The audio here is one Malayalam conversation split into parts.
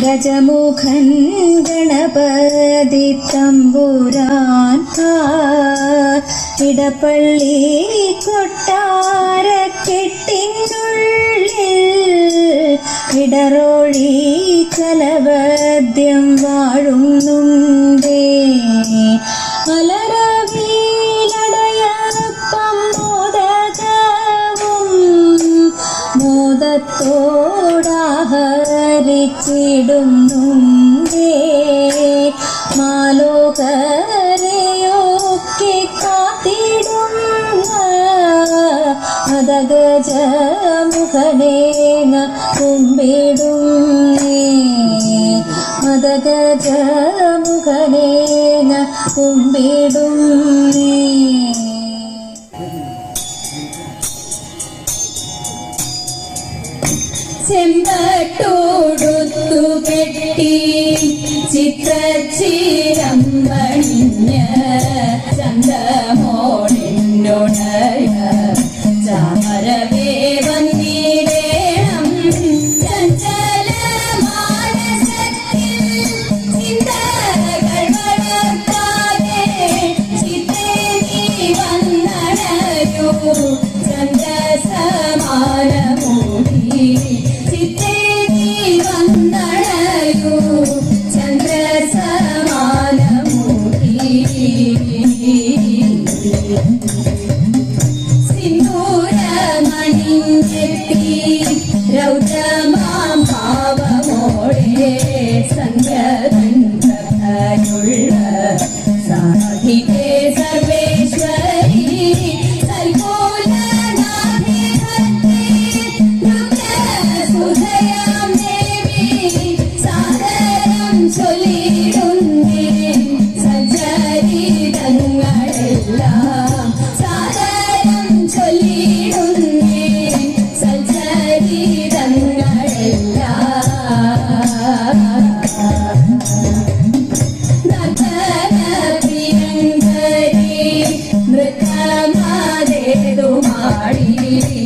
ഗജമുഖൻ ഗണപതി തമ്പുരാത്ത ഇടപ്പള്ളി കൊട്ടാര കെട്ടിനുള്ളിൽ ഇടറോളി കലവദ്യം വാഴുന്നുണ്ടേ. അലരവിയിലടയപ്പം മോദകവും മോദത്തോ വിളിച്ചിടുന്നുണ്ടേ. മാലോകരെയൊക്കെ കാത്തിടുന്ന അതഗജ മുഖനേന കുമ്പിടുന്നേ. അതഗജ മുഖനേന കുമ്പിടുന്നേ. ചെമ്പ തൊടുകെട്ടി ചിത്രച്ചീരം പണിഞ്ഞ ചന്ദ Adam. மாடினே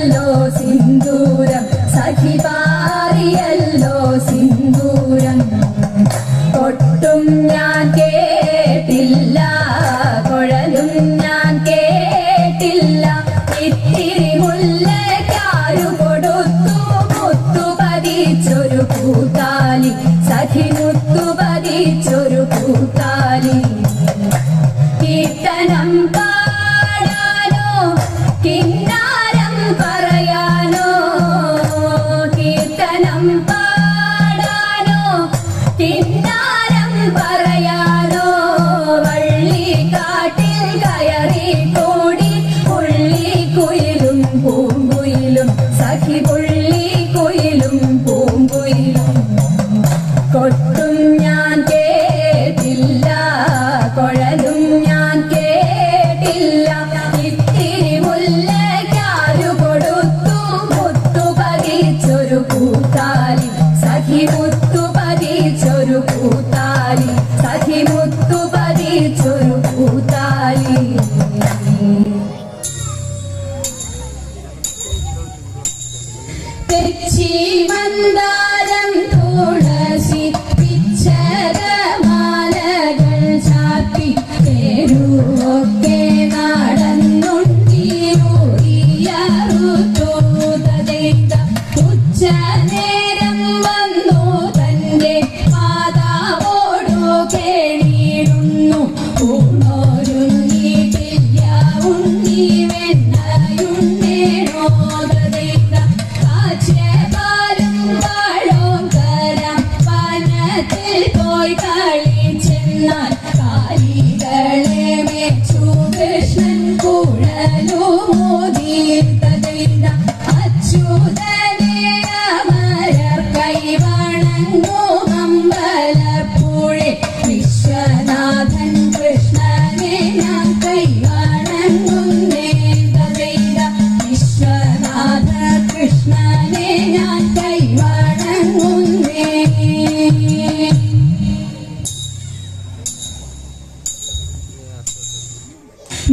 പാറിയല്ലോ സിന്ദൂരം. സഖി പാറിയല്ലോ സിന്ദൂരം. ഒട്ടും ഞാൻ കേട്ടില്ല. കുഴലും ഞാൻ കേട്ടില്ല. ഇത്തിരി മുല്ലക്കാരു കൊടുത്തു മുത്തു പതിച്ചൊരു കൂട്ടാലി സഖിനു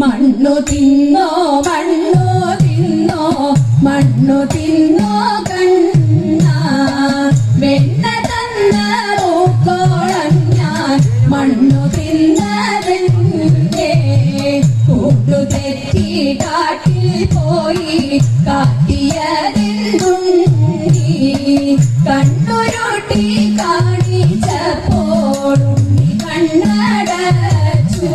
മണ്ണു തിന്നോ മണ്ണു തിന്നോ മണ്ണു തിന്നോ തെറ്റി കാട്ടിൽ പോയി കാട്ടിയതെന്തുണ്ടി കണ്ണുരുട്ടി കാണിച്ചപ്പോളുണ്ടി കണ്ണടച്ചു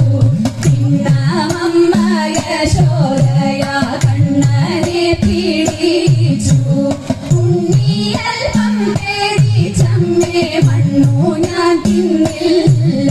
പിന്നമ്മ യശോദയ കണ്ണനെ പിടിച്ചു ഉണ്ണിയൽ പേടിച്ചമ്മേ മണ്ണു ഞാൻ തിന്നില്ല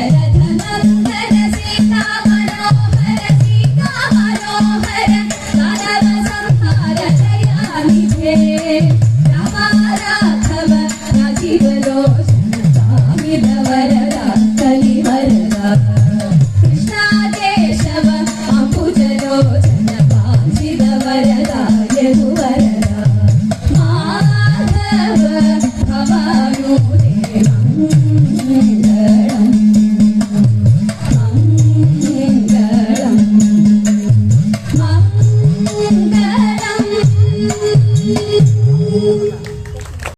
Hey,